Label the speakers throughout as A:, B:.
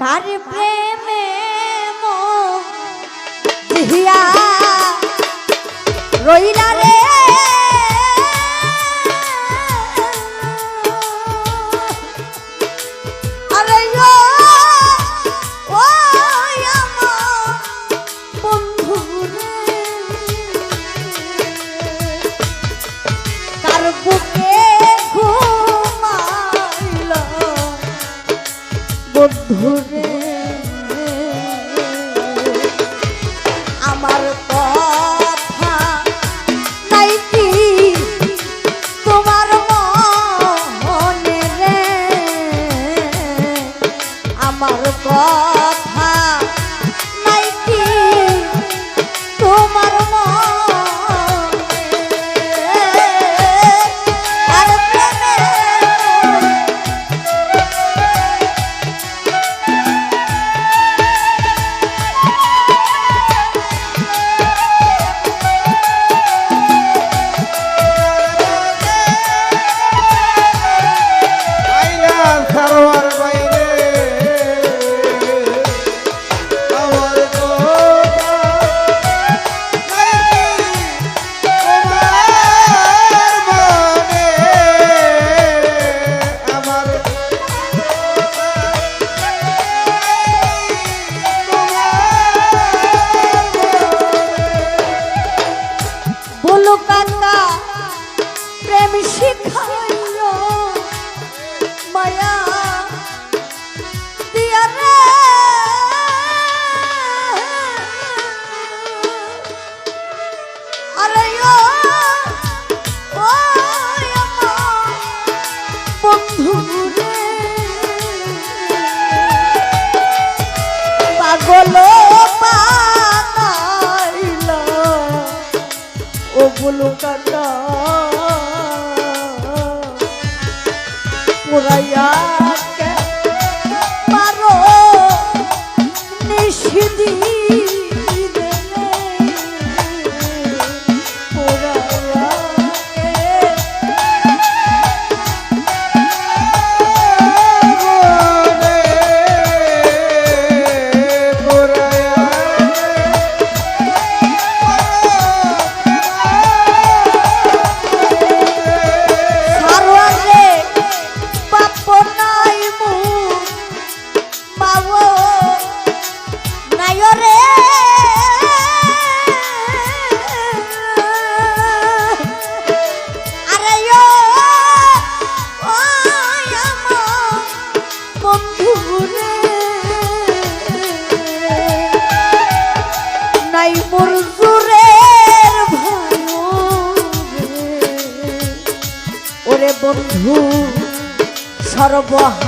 A: কার প্রেমে মিয়া রইলা রে? Cargo তাই মঞ্জুরের ওরে বন্ধু
B: সর্বহা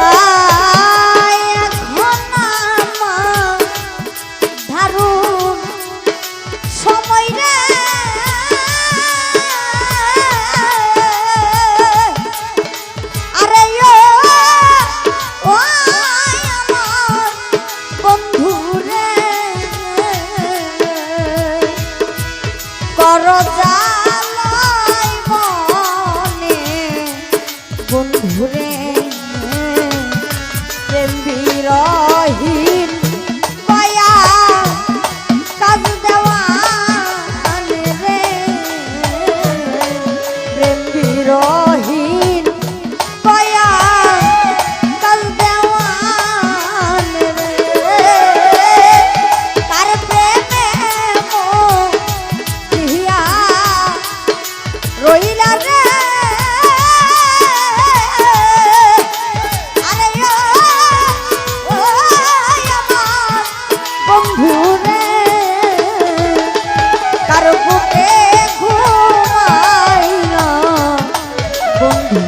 A: Ah!